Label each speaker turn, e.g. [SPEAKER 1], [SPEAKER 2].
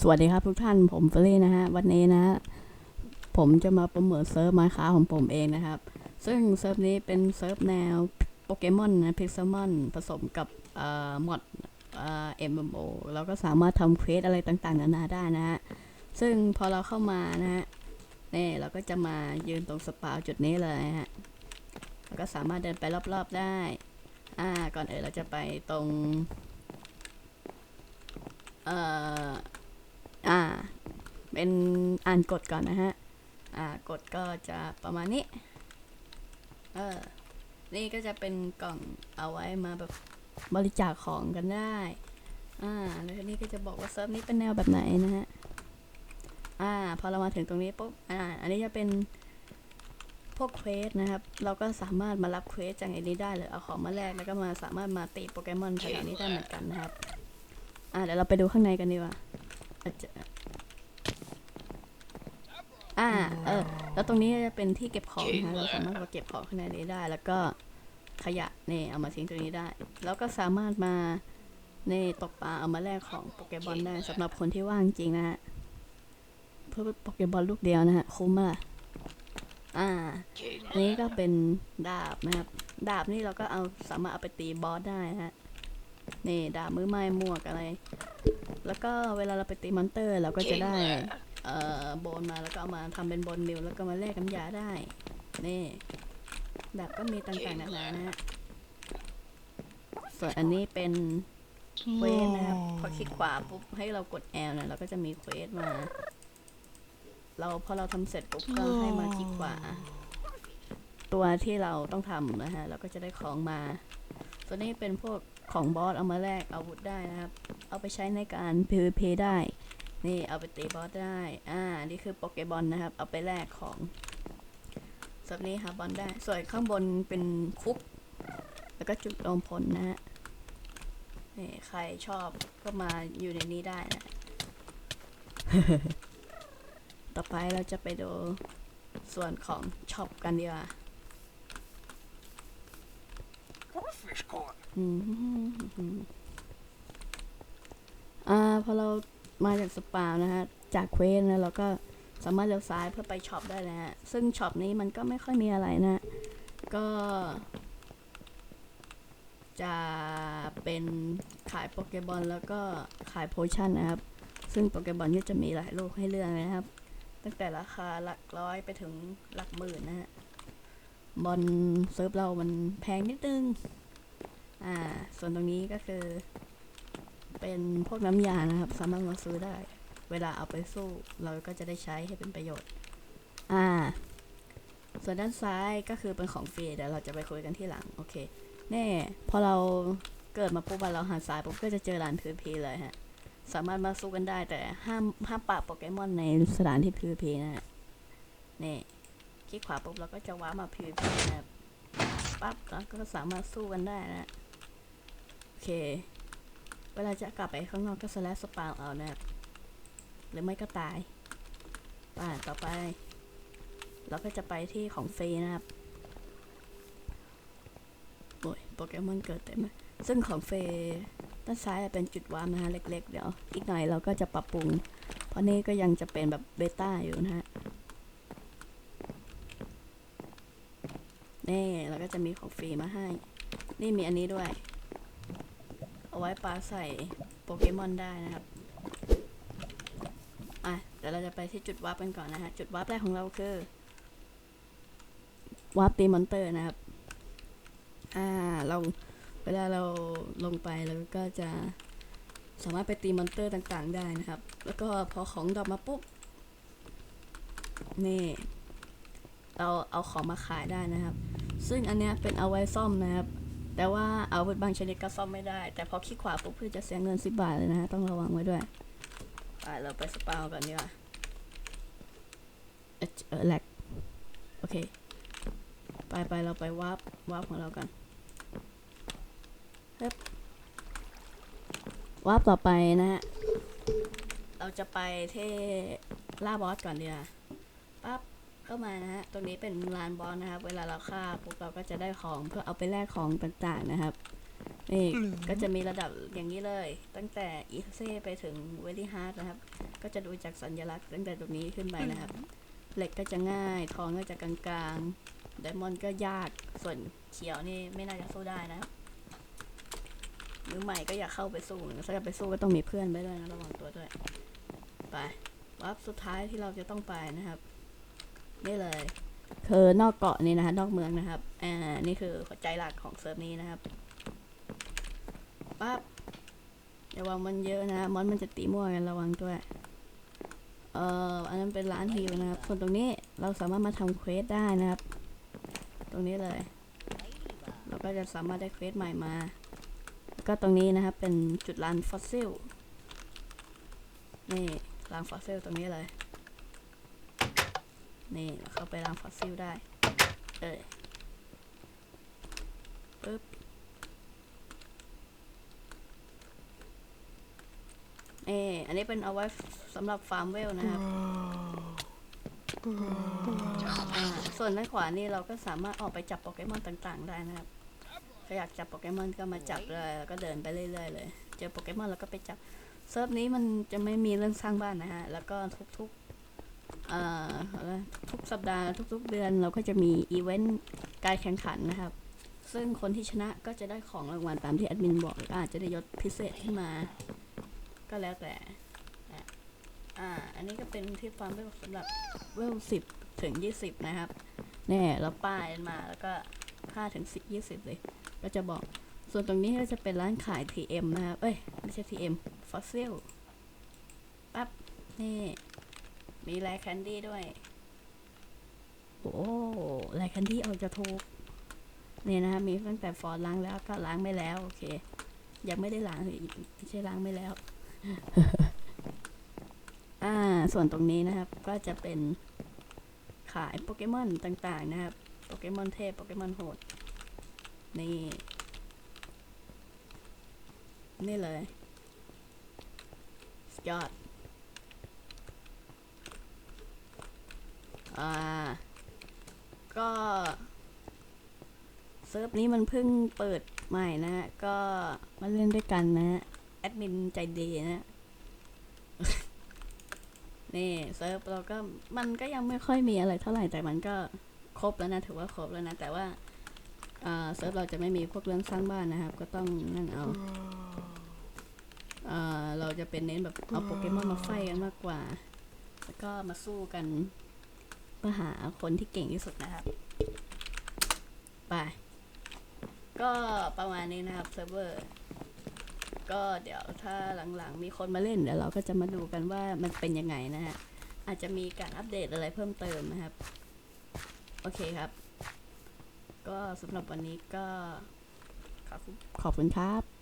[SPEAKER 1] สวัสดีครับทุกท่านผมเฟรี่นะฮะวันนี้นะฮะผมจะมาโปรโมทเซิร์ฟมาค้าของผมเองนะครับ ซึ่งเซิร์ฟนี้เป็นเซิร์ฟแนวโปเกมอนนะพิกซมอนผสมกับเอ่อมอดเอ่อ MMO เราก็สามารถทำเควสอะไรต่างๆ นานาได้นะฮะซึ่งพอเราเข้ามานะฮะนี่เราก็จะมายืนตรงสปาวจุดนี้เลยฮะแล้วก็สามารถเดินไปรอบๆได้ อ่าก่อนอื่นเราจะไปตรงเอ่อ เป็นอ่านกฎก่อนนะฮะ อ่ากฎก็จะประมาณนี้ เออ นี่ก็จะเป็นกล่องเอาไว้มาแบบบริจาคของกันได้ อ่า แล้วทีนี้ก็จะบอกว่าเซิร์ฟนี้เป็นแนวแบบไหนนะฮะ อ่า พอเรามาถึงตรงนี้ปุ๊บ อ่า อันนี้จะเป็นพวกเควสนะครับ เราก็สามารถมารับเควสจากไอ้นี้ได้เลยเอาของมาแลกแล้วก็มาสามารถมาตีโปเกมอนแถวๆนี้ได้เหมือนกันนะครับ อ่าเดี๋ยวเราไปดูข้างในกันดีกว่า อาจจะอ่า เออ แล้วตรงนี้จะเป็นที่เก็บของนะเราสามารถมาเก็บของข้างในนี้ได้ แล้วก็ขยะนี่เอามาทิ้งตรงนี้ได้ แล้วก็สามารถมาในตกปลาเอามาแลกของโปเกบอลได้สำหรับคนที่ว่างจริงนะฮะ เพื่อโปเกบอลลูกเดียวนะฮะคุ้มมากอ่าอันนี้ก็เป็นดาบนะครับ ดาบนี่เราก็เอาสามารถเอาไปตีบอสได้นะฮะนี่ดาบมือไม้หมวกอะไร แล้วก็เวลาเราไปตีมอนเตอร์เราก็จะได้เอ่อ โบนมาแล้วก็เอามาทำเป็นโบนมิลแล้วก็มาแลกน้ำยาได้ นี่แบบก็มีต่างๆนานานะฮะส่วนอันนี้เป็นเควสนะครับพอคลิกขวาปุ๊บให้เรากด L นะเราก็จะมีเควสมา เราพอเราทำเสร็จปุ๊บก็ให้มาคลิกขวา ตัวที่เราต้องทำนะฮะเราก็จะได้ของมา ตัวนี้เป็นพวกของบอสเอามาแลกอาวุธได้นะครับ เอาไปใช้ในการ PVP ได้ นี่เอาไปตีบอสได้ อ่า นี่คือโปเกบอลนะครับ เอาไปแลกของสับนี้หาบอลได้ ส่วนข้างบนเป็นคุก แล้วก็จุดรวมพลนะฮะ นี่ใครชอบก็มาอยู่ในนี้ได้นะ ต่อไปเราจะไปดูส่วนของช็อปกันดีกว่า
[SPEAKER 2] Fish court.
[SPEAKER 1] อืมอ่าพอเรา มาจากสปานะฮะ จากเควสนะเราก็สามารถเลี้ยวซ้ายเพื่อไปช็อปได้นะฮะ ซึ่งช็อปนี้มันก็ไม่ค่อยมีอะไรนะ ก็ จะเป็นขายโปเกบอลแล้วก็ขายโพชั่นนะครับ ซึ่งโปเกบอลก็จะมีหลายลูกให้เลือกนะครับ ตั้งแต่ราคาหลักร้อยไปถึงหลักหมื่นนะฮะ บอลเซิร์ฟเรามันแพงนิดนึง อ่า ส่วนตรงนี้ก็คือ เป็นพวกน้ำยานะครับ สามารถมาซื้อได้ เวลาเอาไปสู้เราก็จะได้ใช้ให้เป็นประโยชน์ อ่า ส่วนด้านซ้ายก็คือเป็นของฟรีเดี๋ยวเราจะไปคุยกันที่หลัง โอเค แน่ พอเราเกิดมาปุ๊บเราหันซ้ายปุ๊บก็จะเจอร้าน PVP เลยฮะ สามารถมาสู้กันได้แต่ห้ามห้ามปราบโปเกมอนในสถานที่ PVP นะฮะนี่คลิกขวาปุ๊บเราก็จะว้ามา PVP นะครับปั๊บแล้วก็สามารถสู้กันได้นะ โอเค เวลาจะกลับไปข้างนอกก็สแลสสปาวเอานะครับ หรือไม่ก็ตายป่าต่อไป เราก็จะไปที่ของฟรีนะครับโอ้ยโปเกมอนเกิดเต็มเลยซึ่งของเฟย์ด้านซ้ายเป็นจุดวาร์ปนะฮะเล็ก ๆ เดี๋ยว อีกหน่อยเราก็จะปรับปรุง เพราะนี่ก็ยังจะเป็นแบบเบต้าอยู่นะฮะนี่เราก็จะมีของฟรีมาให้ นี่มีอันนี้ด้วย เอาไว้ปลาใส่โปเกมอนได้นะครับ อะ เดี๋ยวเราจะไปที่จุดวาร์ปกันก่อนนะฮะ จุดวาร์ปแรกของเราคือวาร์ปตีมอนเตอร์นะครับ อ่า เราเวลาเราลงไปเราก็จะสามารถไปตีมอนเตอร์ต่างๆ ได้นะครับ แล้วก็พอของดรอปมาปุ๊บ นี่ เราเอาของมาขายได้นะครับ ซึ่งอันเนี้ยเป็นเอาไว้ซ่อมนะครับ แต่ว่าอาวุธบางชนิดก็ซ่อมไม่ได้ แต่พอคลิกขวาปุ๊บคือจะเสียเงินสิบบาทเลยนะฮะต้องระวังไว้ด้วย ไปเราไปสปาวกันดีกว่าเอ๊ะเออแลกโอเค ไปไปเราไปวาร์ปวาร์ปของเรากันเฮ้ยวาร์ปต่อไปนะฮะ เราจะไปเท่ล่าบอสก่อนดีกว่าปั๊บ เข้ามานะฮะ ตรงนี้เป็นลานบอลนะครับ เวลาเราฆ่าปุ๊บเราก็จะได้ของเพื่อเอาไปแลกของต่างๆนะครับ นี่ ก็จะมีระดับอย่างนี้เลย ตั้งแต่อีเซไปถึงเวลี่ฮาร์ดนะครับ ก็จะดูจากสัญลักษณ์ตั้งแต่ตรงนี้ขึ้นไปนะครับ เหล็กก็จะง่าย ทองก็จะกลางๆไดมอนด์ก็ยาก ส่วนเขียวนี่ไม่น่าจะสู้ได้นะครับมือใหม่ก็อยากเข้าไปสู้ถ้าจะไปสู้ก็ต้องมีเพื่อนไปด้วยนะระวังตัวด้วย ไปวับสุดท้ายที่เราจะต้องไปนะครับ นี่เลย คือนอกเกาะนี่นะฮะนอกเมืองนะครับ อ่า นี่คือหัวใจหลักของเซิร์ฟนี้นะครับปั๊บอย่าวังมันเยอะนะมอนมันจะตีมั่วกันระวังด้วย เอ่อ อันนั้นเป็นร้านฮิวนะครับ ส่วนตรงนี้เราสามารถมาทำเควสได้นะครับ ตรงนี้เลย เราก็จะสามารถได้เควสใหม่มา ก็ตรงนี้นะครับเป็นจุดร้านฟอสซิล นี่ร้านฟอสซิลตรงนี้เลย นี่เราเข้าไปร้านฟอสซิลได้ เอ้ยปึ๊บเอออันนี้เป็นเอาไว้สำหรับฟาร์มเวลนะครับอ่าส่วนด้านขวานี่เราก็สามารถออกไปจับโปเกมอนต่างๆ ได้นะครับถ้าอยากจับโปเกมอนก็มาจับเลยแล้วก็เดินไปเรื่อยๆเลย เจอโปเกมอนแล้วก็ไปจับ เซิร์ฟนี้มันจะไม่มีเรื่องสร้างบ้านนะฮะ แล้วก็ทุกๆเอ่ออะไร ทุกสัปดาห์ทุกๆเดือนเราก็จะมีอีเวนต์การแข่งขันนะครับ ซึ่งคนที่ชนะก็จะได้ของรางวัลตามที่แอดมินบอกหรือาจจะได้ยศพิเศษขึ้นมา ก็แล้วแต่นะอ่าอันนี้ก็เป็นที่ฟาร์มเวลสำหรับเวลสิบถึงยี่สิบนะครับเนี่ยเราป้ายมาแล้วก็ค่าถึงสิบยี่สิบเลย ก็จะบอกส่วนตรงนี้ก็จะเป็นร้านขาย TM นะครับ เอ้ย ไม่ใช่ TM ฟอสซิลปั๊บ นี่ มีแลแคนดี้ด้วย โอ้แลแคนดี้ออกจะถูกนี่นะครับมีตั้งแต่ฟอร์ดล้างแล้วก็ล้างไม่แล้ว โอเค ยังไม่ได้ล้างเลยไม่ใช่ล้างไม่แล้ว อ่า ส่วนตรงนี้นะครับ ก็จะเป็นขายโปเกมอนต่างๆนะครับ โปเกมอนเทพ โปเกมอนโหด นี่ นี่เลยสุดยอด อ่า ก็เซิร์ฟนี้มันเพิ่งเปิดใหม่นะฮะ ก็มาเล่นด้วยกันนะฮะ แอดมินใจดีนะ นี่เซิร์ฟเราก็มันก็ยังไม่ค่อยมีอะไรเท่าไหร่แต่มันก็ครบแล้วนะ ถือว่าครบแล้วนะ แต่ว่าเซิร์ฟเราจะไม่มีพวกเรื่องสร้างบ้านนะครับ ก็ต้องนั่นเอาอ่าเราจะเป็นเน้นแบบเอาโปเกมอนมาไฟกันมากกว่า แล้วก็มาสู้กัน เพื่อหาคนที่เก่งที่สุดนะครับ ไป ก็ประมาณนี้นะครับเซิร์ฟเวอร์ ก็เดี๋ยวถ้าหลังๆ มีคนมาเล่นเดี๋ยวเราก็จะมาดูกันว่ามันเป็นยังไงนะฮะ อาจจะมีการอัปเดตอะไรเพิ่มเติมนะครับ โอเคครับ ก็สำหรับวันนี้ก็ขอบคุณครับ